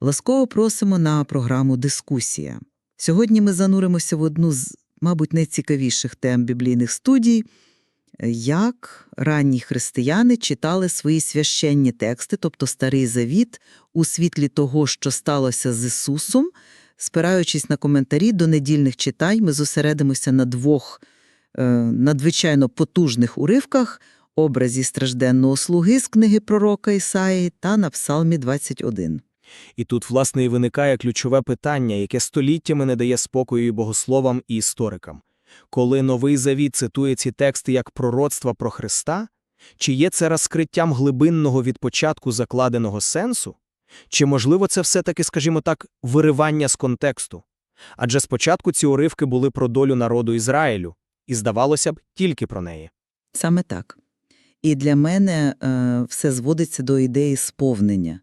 Ласкаво просимо на програму «Дискусія». Сьогодні ми зануримося в одну з, мабуть, найцікавіших тем біблійних студій – як ранні християни читали свої священні тексти, тобто Старий Завіт, у світлі того, що сталося з Ісусом. Спираючись на коментарі до недільних читань, ми зосередимося на двох е, надзвичайно потужних уривках – образі стражденного слуги з книги пророка Ісаї та на Псалмі 21. І тут, власне, і виникає ключове питання, яке століттями не дає спокою богословам, і історикам. Коли Новий Завіт цитує ці тексти як пророцтва про Христа, чи є це розкриттям глибинного від початку закладеного сенсу? Чи, можливо, це все-таки, скажімо так, виривання з контексту? Адже спочатку ці уривки були про долю народу Ізраїлю, і, здавалося б, тільки про неї. Саме так. І для мене е, все зводиться до ідеї сповнення.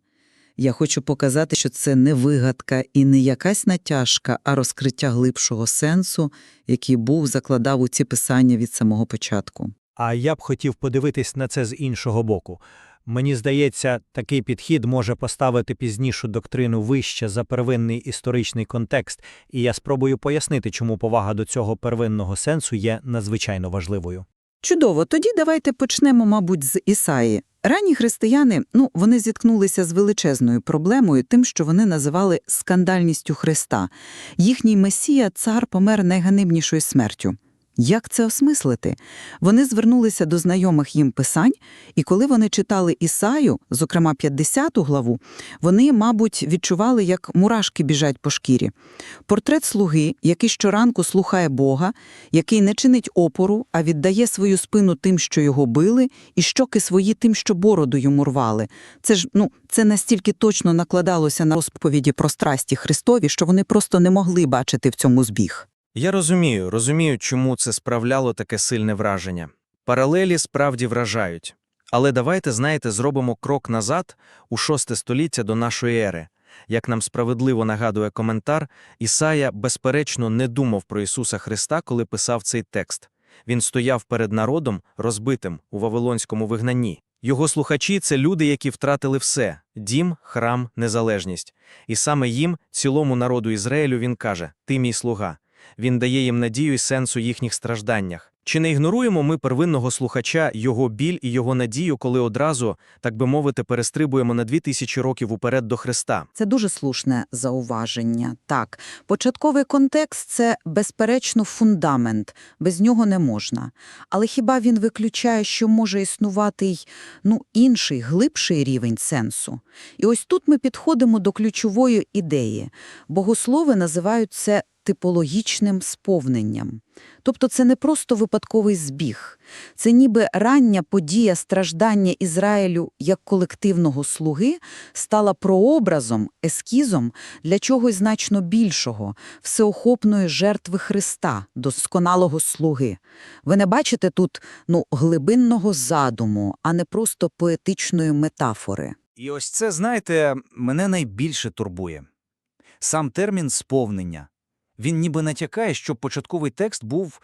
Я хочу показати, що це не вигадка і не якась натяжка, а розкриття глибшого сенсу, який був закладав у ці писання від самого початку. А я б хотів подивитись на це з іншого боку. Мені здається, такий підхід може поставити пізнішу доктрину вище за первинний історичний контекст, і я спробую пояснити, чому повага до цього первинного сенсу є надзвичайно важливою. Чудово, тоді давайте почнемо, мабуть, з Ісаї. Ранні християни, ну, вони зіткнулися з величезною проблемою, тим, що вони називали скандальністю Христа. Їхній месія, цар, помер найганебнішою смертю. Як це осмислити? Вони звернулися до знайомих їм писань, і коли вони читали Ісаю, зокрема 50 главу, вони, мабуть, відчували, як мурашки біжать по шкірі. Портрет слуги, який щоранку слухає Бога, який не чинить опору, а віддає свою спину тим, що його били, і щоки свої тим, що бороду йому рвали. Це ж, ну, це настільки точно накладалося на розповіді про страсті Христові, що вони просто не могли бачити в цьому збіг. Я розумію, розумію, чому це справляло таке сильне враження. Паралелі справді вражають. Але давайте, знаєте, зробимо крок назад у шосте століття до нашої ери. Як нам справедливо нагадує коментар, Ісая, безперечно, не думав про Ісуса Христа, коли писав цей текст. Він стояв перед народом, розбитим у Вавилонському вигнанні. Його слухачі – це люди, які втратили все – дім, храм, незалежність. І саме їм, цілому народу Ізраїлю, він каже «Ти мій слуга». Він дає їм надію і сенс у їхніх стражданнях. Чи не ігноруємо ми первинного слухача, його біль і його надію, коли одразу, так би мовити, перестрибуємо на дві тисячі років уперед до Христа? Це дуже слушне зауваження. Так, початковий контекст це, безперечно, фундамент, без нього не можна. Але хіба він виключає, що може існувати й ну, інший, глибший рівень сенсу? І ось тут ми підходимо до ключової ідеї. Богослови називають це типологічним сповненням. Тобто це не просто випадковий збіг. Це ніби рання подія страждання Ізраїлю як колективного слуги стала прообразом, ескізом для чогось значно більшого, всеохопної жертви Христа, досконалого слуги. Ви не бачите тут ну, глибинного задуму, а не просто поетичної метафори. І ось це, знаєте, мене найбільше турбує. Сам термін «сповнення». Він ніби натякає, що початковий текст був,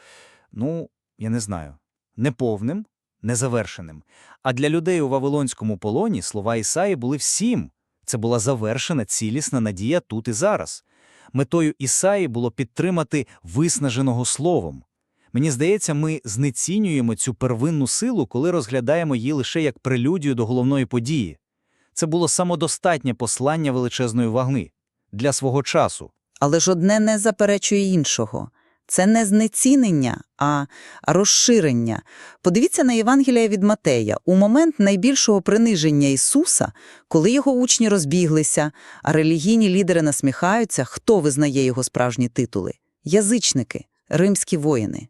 ну, я не знаю, неповним, незавершеним. А для людей у Вавилонському полоні слова Ісаї були всім. Це була завершена цілісна надія тут і зараз. Метою Ісаї було підтримати виснаженого словом. Мені здається, ми знецінюємо цю первинну силу, коли розглядаємо її лише як прелюдію до головної події. Це було самодостатнє послання величезної ваги для свого часу. Але ж одне не заперечує іншого. Це не знецінення, а розширення. Подивіться на Євангелія від Матея. У момент найбільшого приниження Ісуса, коли його учні розбіглися, а релігійні лідери насміхаються, хто визнає його справжні титули? Язичники, римські воїни.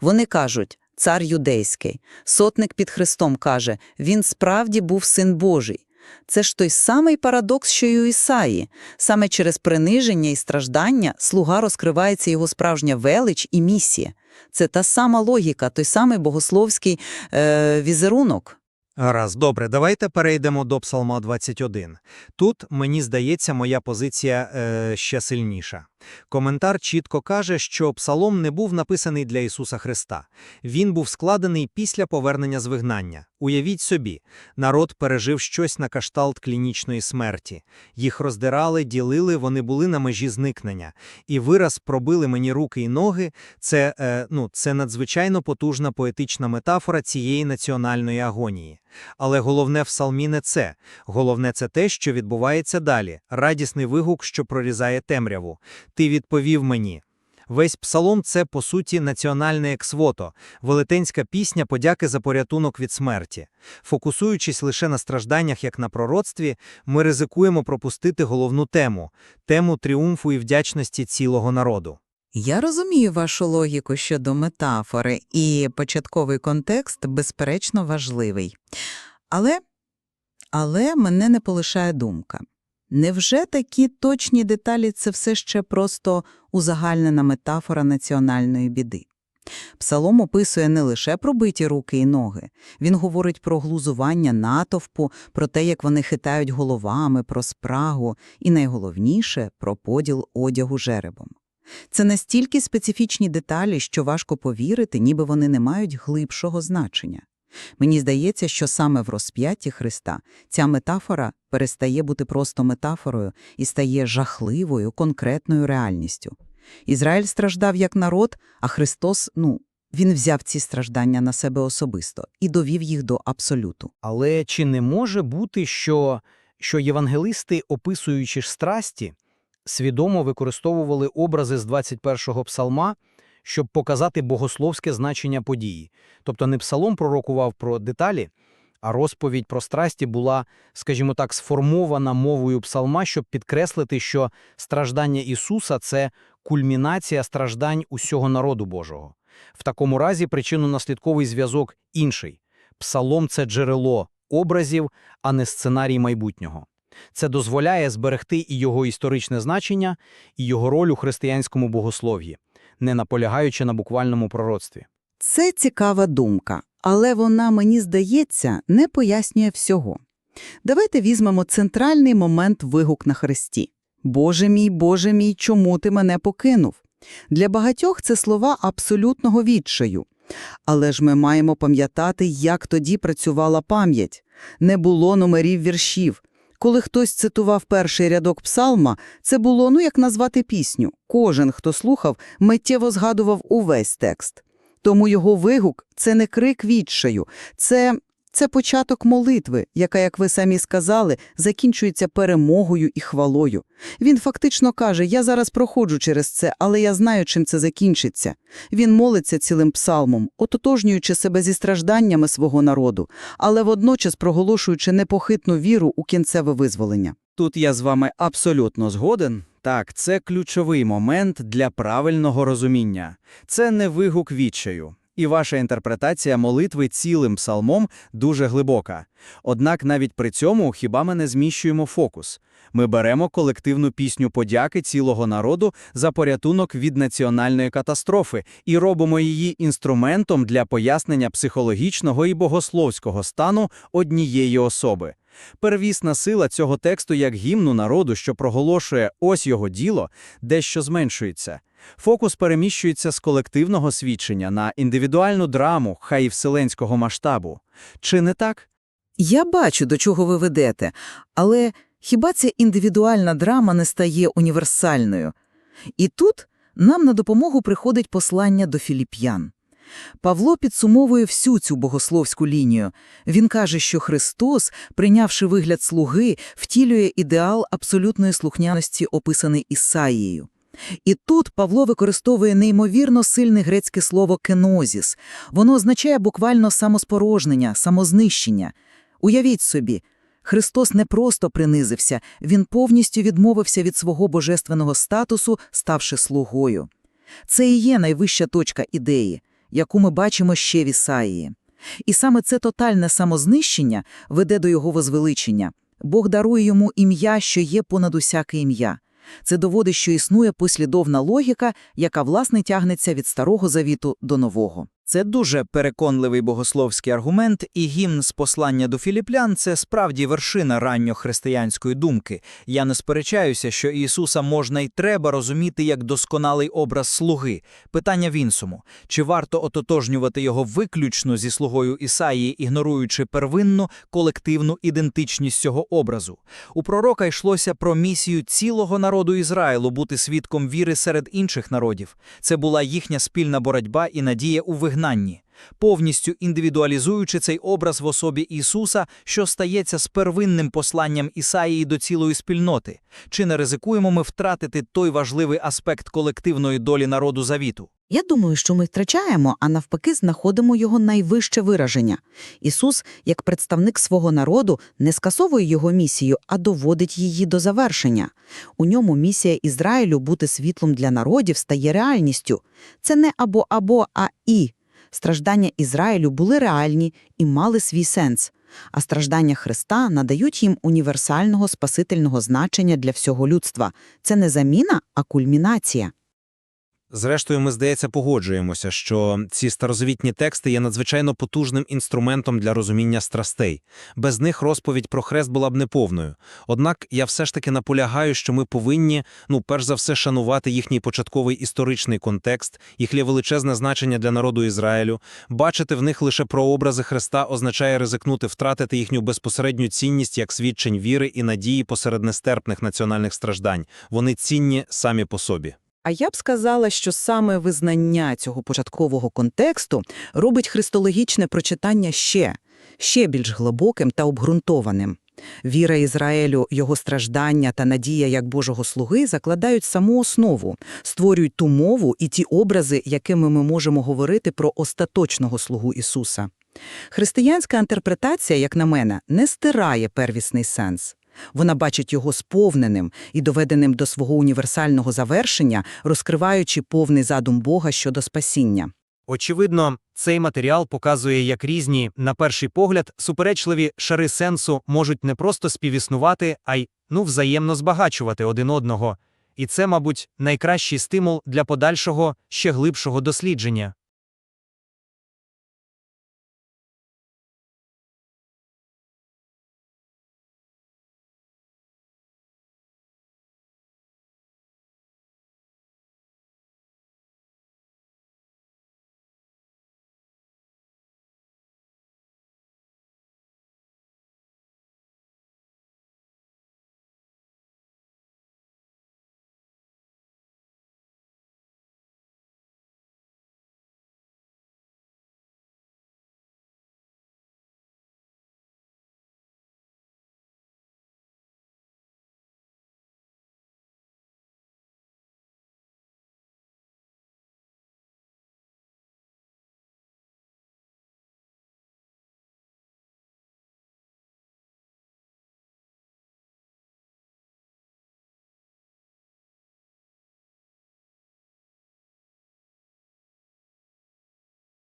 Вони кажуть «цар юдейський». Сотник під Христом каже «він справді був син Божий». Це ж той самий парадокс, що й у Ісаї. Саме через приниження і страждання слуга розкривається його справжня велич і місія. Це та сама логіка, той самий богословський е, візерунок. Раз, добре, давайте перейдемо до Псалма 21. Тут, мені здається, моя позиція е, ще сильніша. Коментар чітко каже, що псалом не був написаний для Ісуса Христа. Він був складений після повернення з вигнання. Уявіть собі, народ пережив щось на кшталт клінічної смерті. Їх роздирали, ділили, вони були на межі зникнення. І вираз «пробили мені руки і ноги» – це, е, ну, це надзвичайно потужна поетична метафора цієї національної агонії. Але головне в псалмі не це. Головне це те, що відбувається далі. Радісний вигук, що прорізає темряву. Ти відповів мені. Весь псалом – це, по суті, національне ексвото, велетенська пісня подяки за порятунок від смерті. Фокусуючись лише на стражданнях, як на пророцтві, ми ризикуємо пропустити головну тему – тему тріумфу і вдячності цілого народу. Я розумію вашу логіку щодо метафори, і початковий контекст, безперечно, важливий. Але, але мене не полишає думка. Невже такі точні деталі – це все ще просто узагальнена метафора національної біди? Псалом описує не лише про биті руки і ноги. Він говорить про глузування натовпу, про те, як вони хитають головами, про спрагу і, найголовніше, про поділ одягу жеребом. Це настільки специфічні деталі, що важко повірити, ніби вони не мають глибшого значення. Мені здається, що саме в розп'ятті Христа ця метафора перестає бути просто метафорою і стає жахливою, конкретною реальністю. Ізраїль страждав як народ, а Христос, ну, він взяв ці страждання на себе особисто і довів їх до абсолюту. Але чи не може бути, що, що євангелисти, описуючи ж страсті, свідомо використовували образи з 21-го псалма, щоб показати богословське значення події? Тобто не псалом пророкував про деталі, а розповідь про страсті була, скажімо так, сформована мовою псалма, щоб підкреслити, що страждання Ісуса – це кульмінація страждань усього народу Божого. В такому разі причинно-наслідковий зв'язок інший. Псалом – це джерело образів, а не сценарій майбутнього. Це дозволяє зберегти і його історичне значення, і його роль у християнському богослов'ї, не наполягаючи на буквальному пророцтві. Це цікава думка, але вона, мені здається, не пояснює всього. Давайте візьмемо центральний момент вигук на Христі. «Боже мій, Боже мій, чому ти мене покинув?» Для багатьох це слова абсолютного відчаю. Але ж ми маємо пам'ятати, як тоді працювала пам'ять. Не було номерів віршів. Коли хтось цитував перший рядок псалма, це було, ну як назвати пісню. Кожен, хто слухав, миттєво згадував увесь текст. Тому його вигук – це не крик відчаю, це, це початок молитви, яка, як ви самі сказали, закінчується перемогою і хвалою. Він фактично каже, я зараз проходжу через це, але я знаю, чим це закінчиться. Він молиться цілим псалмом, ототожнюючи себе зі стражданнями свого народу, але водночас проголошуючи непохитну віру у кінцеве визволення. Тут я з вами абсолютно згоден. Так, це ключовий момент для правильного розуміння. Це не вигук відчаю. І ваша інтерпретація молитви цілим псалмом дуже глибока. Однак навіть при цьому хіба ми не зміщуємо фокус. Ми беремо колективну пісню подяки цілого народу за порятунок від національної катастрофи і робимо її інструментом для пояснення психологічного і богословського стану однієї особи. Первісна сила цього тексту як гімну народу, що проголошує «ось його діло», дещо зменшується. Фокус переміщується з колективного свідчення на індивідуальну драму, хай і вселенського масштабу. Чи не так? Я бачу, до чого ви ведете, але хіба ця індивідуальна драма не стає універсальною? І тут нам на допомогу приходить послання до філіп'ян. Павло підсумовує всю цю богословську лінію. Він каже, що Христос, прийнявши вигляд слуги, втілює ідеал абсолютної слухняності, описаний Ісаїєю. І тут Павло використовує неймовірно сильне грецьке слово «кенозіс». Воно означає буквально самоспорожнення, самознищення. Уявіть собі, Христос не просто принизився, він повністю відмовився від свого божественного статусу, ставши слугою. Це і є найвища точка ідеї, яку ми бачимо ще в Ісаїї. І саме це тотальне самознищення веде до його возвеличення. Бог дарує йому ім'я, що є понад усяке ім'я. Це доводить, що існує послідовна логіка, яка, власне, тягнеться від Старого Завіту до Нового. Це дуже переконливий богословський аргумент, і гімн з послання до філіплян – це справді вершина ранньохристиянської думки. Я не сперечаюся, що Ісуса можна й треба розуміти як досконалий образ слуги. Питання в іншому. Чи варто ототожнювати його виключно зі слугою Ісаїї, ігноруючи первинну колективну ідентичність цього образу? У пророка йшлося про місію цілого народу Ізраїлу бути свідком віри серед інших народів. Це була їхня спільна боротьба і надія у вигнанні. Повністю індивідуалізуючи цей образ в особі Ісуса, що стається з первинним посланням Ісаїї до цілої спільноти, чи не ризикуємо ми втратити той важливий аспект колективної долі народу завіту? Я думаю, що ми втрачаємо, а навпаки знаходимо його найвище вираження. Ісус, як представник свого народу, не скасовує його місію, а доводить її до завершення. У ньому місія Ізраїлю бути світлом для народів стає реальністю. Це не або-або, а і. Страждання Ізраїлю були реальні і мали свій сенс. А страждання Христа надають їм універсального спасительного значення для всього людства. Це не заміна, а кульмінація. Зрештою, ми, здається, погоджуємося, що ці старозавітні тексти є надзвичайно потужним інструментом для розуміння страстей. Без них розповідь про хрест була б неповною. Однак я все ж таки наполягаю, що ми повинні, ну, перш за все, шанувати їхній початковий історичний контекст, їхнє величезне значення для народу Ізраїлю. Бачити в них лише прообрази Христа означає ризикнути втратити їхню безпосередню цінність як свідчень віри і надії посеред нестерпних національних страждань. Вони цінні самі по собі. А я б сказала, що саме визнання цього початкового контексту робить христологічне прочитання ще, ще більш глибоким та обґрунтованим. Віра Ізраїлю, його страждання та надія як Божого слуги закладають саму основу, створюють ту мову і ті образи, якими ми можемо говорити про остаточного слугу Ісуса. Християнська інтерпретація, як на мене, не стирає первісний сенс. Вона бачить його сповненим і доведеним до свого універсального завершення, розкриваючи повний задум Бога щодо спасіння. Очевидно, цей матеріал показує, як різні, на перший погляд, суперечливі шари сенсу можуть не просто співіснувати, а й ну взаємно збагачувати один одного. І це, мабуть, найкращий стимул для подальшого, ще глибшого дослідження.